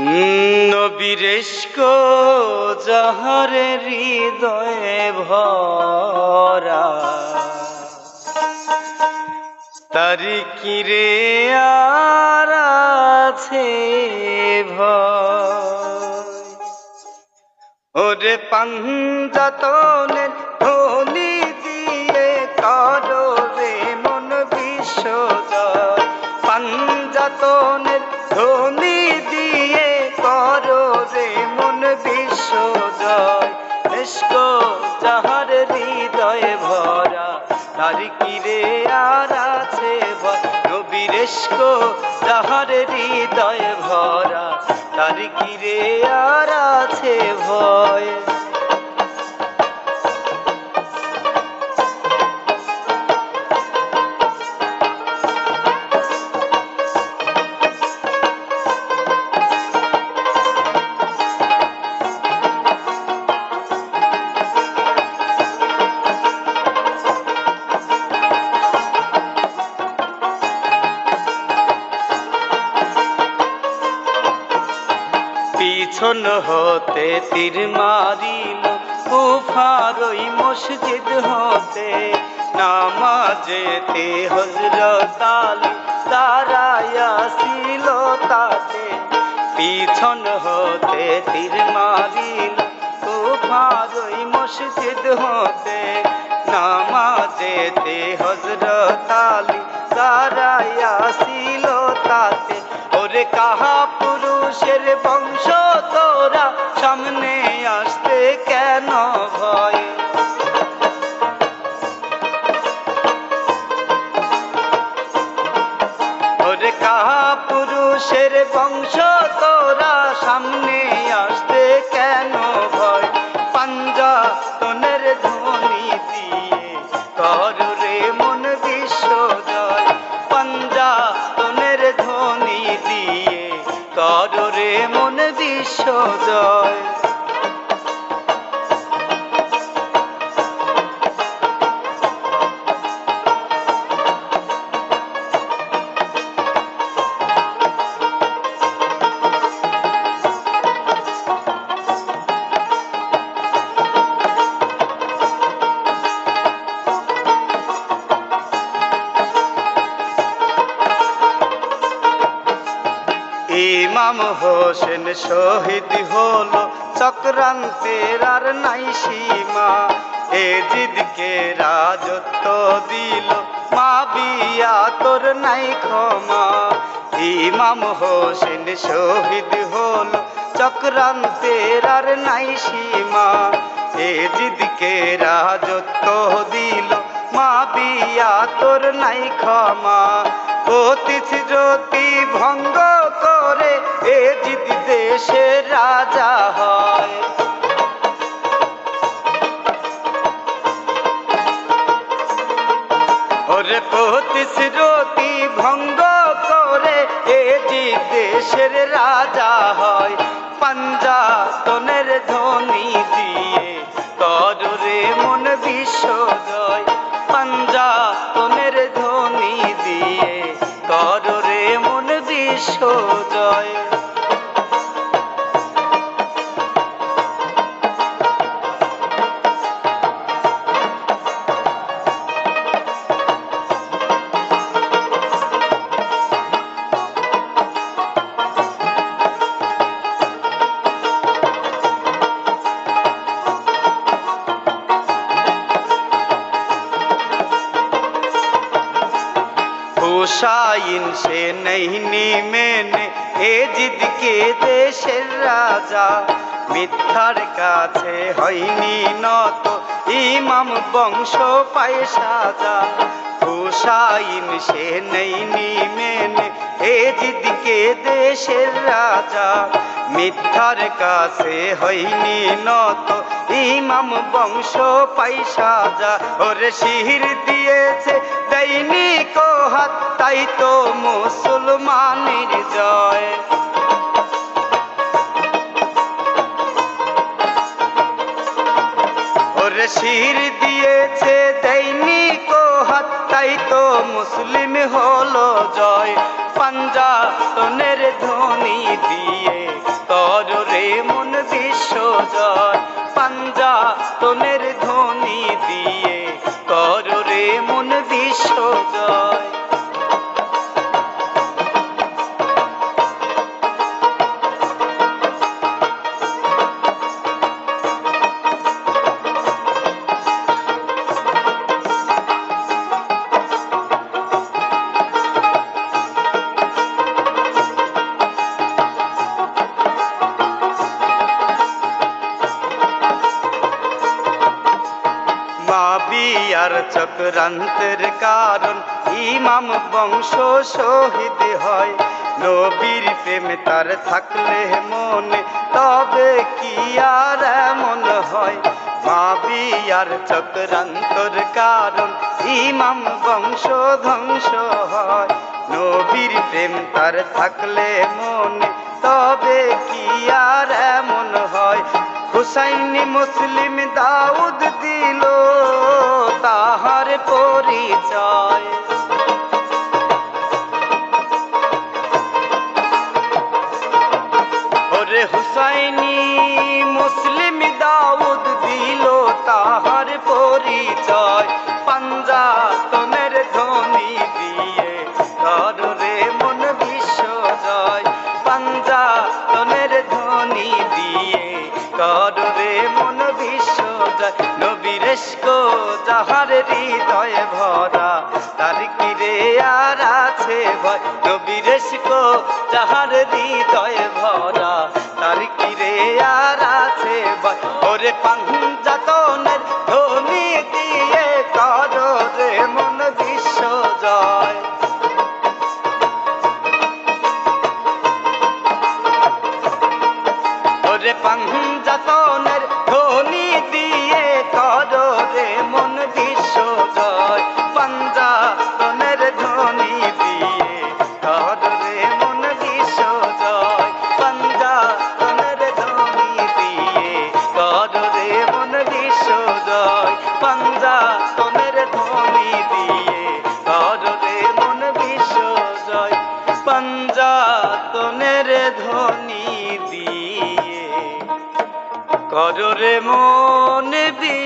নবীরেশক যাহারে হৃদয়ে ভরা। তারি কিরে আর আছে ভয়। পাঞ্জাতনের তার কিরে আর আছে নবীর যাহার হৃদয়ে ভরা। তার কিরে আর আছে ভয় পিছন হতে তীর মারিল কুফারই মসজিদ হতে। নামাজেতে হজরত আলী দাঁড়াইয়াছিল তাতে। পিছন হতে তীর মারিল কুফারই মসজিদ হতে। নামাজেতে হজরত আলী দাঁড়াইয়াছিল তাতে। ওরে কাহা পুরুষের বংশ 떨어져 ইমাম হোসেন শহীদ হলো চক্রান্তের আর নাই সীমা। এ জিদকে রাজত্ব দিল, মা বিয়া তোর নাই ক্ষমা। ইমাম হোসেন শহীদ হলো চক্রান্তের আর নাই সীমা। এ জিদকে রাজত্ব দিল, মা বিয়া তোর নাই ক্ষমা। রাজা সে নেহনি মেনে এ জিদকে দেশের রাজা। মিথ্যার কাছে হয়নি নত, ইমাম বংশ পায় সাজা। হুসাইন সে নেইনি মেনে এ জিদকে দেশের রাজা। মিথ্যার কাছে হয়নি নত। ইমাম বংশ পাই সাজা, ওরে শিহির দিয়েছে, দেয়নি হাত, তাই তো মুসলমানের জয়। ওরে শির দিয়েছে, দেয়নি হাত, তাই তো মুসলিম হলো জয়। পাঞ্জাতনের ধ্বনি দিয়ে মন চক্রান্তের কারণ ইমাম বংশ শহীদ হয়। নবীর প্রেম তার থাকলে মনে, তবে কি আর এমন হয়? মা বিয়ার চক্রান্তর কারণ ইমাম বংশ ধ্বংস হয়। নবীর প্রেম তার থাকলে মনে, তবে কি আর এমন হয়? হুসাইনি মুসলিম দাউদ দিল পরিচয়। ওরে হুসাইনি মুসলিম দাউদ দিল তাহার পরিচয়। ভরা তার কিরে আর আছে ভয়। নবীরেশকো যাহার হৃদয় ভরা। দিয়ে কররে মন বিশ্ব